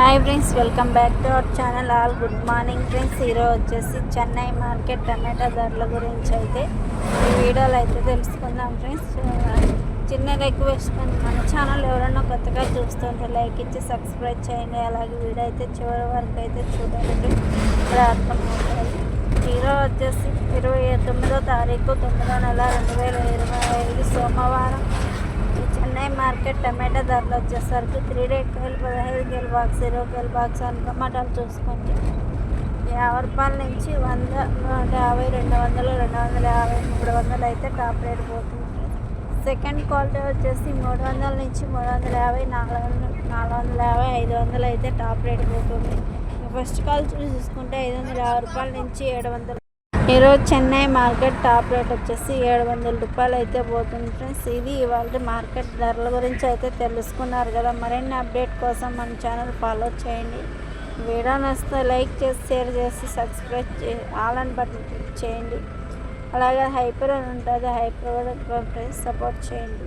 Hi friends welcome back to our channel. All good morning friends. ఈరోజు వచ్చేసి Chennai market టమాటా ధరల గురించి అయితే ఈ వీడియోలో అయితే తెలుసుకుందాం ఫ్రెండ్స్. చిన్న రిక్వెస్ట్ మన ఛానల్ ఎవరైనా కొత్తగా చూస్తుంటే లైక్ ఇచ్చి సబ్స్క్రైబ్ చేయండి. అలాగే వీడియో అయితే చివరి వరకు అయితే చూడండి. ఇప్పుడు అర్థమవుతుంది ఈరోజు వచ్చేసి ఇరవై తొమ్మిదో తారీఖు తొమ్మిదో నెల రెండు వేల ఇరవై ఐదు సోమవారం ఈ చెన్నై మార్కెట్ టమాటా ధరలు వచ్చేసరికి త్రీ డే కేలు పదహైదు కేలు బాక్స్ ఇరవై కేలు బాక్స్ అని టమాటాలు చూసుకోండి. యాభై రూపాయల నుంచి వంద నూట యాభై రెండు వందలు రెండు వందల యాభై మూడు వందలు అయితే టాప్ రేట్ పోతుంది. సెకండ్ క్వాలిటీ వచ్చేసి మూడు వందల నుంచి మూడు వందల యాభై నాలుగు వందల నాలుగు వందల యాభై ఐదు వందలు అయితే టాప్ రేట్ పోతుంది. ఫస్ట్ కాల్ చూసుకుంటే ఐదు వందల యాభై రూపాయల నుంచి ఏడు వందలు ఈరోజు చెన్నై మార్కెట్ టాప్ రేట్ వచ్చేసి ఏడు వందల రూపాయలు అయితే పోతుంది ఫ్రెండ్స్. ఇది ఇవాళ మార్కెట్ ధరల గురించి అయితే తెలుసుకున్నారు కదా. మరిన్ని అప్డేట్ కోసం మన ఛానల్ ఫాలో చేయండి. వీడియో నచ్చితే లైక్ చేసి షేర్ చేసి సబ్స్క్రైబ్ చే ఆల్ అని బటన్ క్లిక్ చేయండి. అలాగే హైపర్ అని ఉంటుంది హైపర్ కూడా ఫ్రెండ్స్ సపోర్ట్ చేయండి.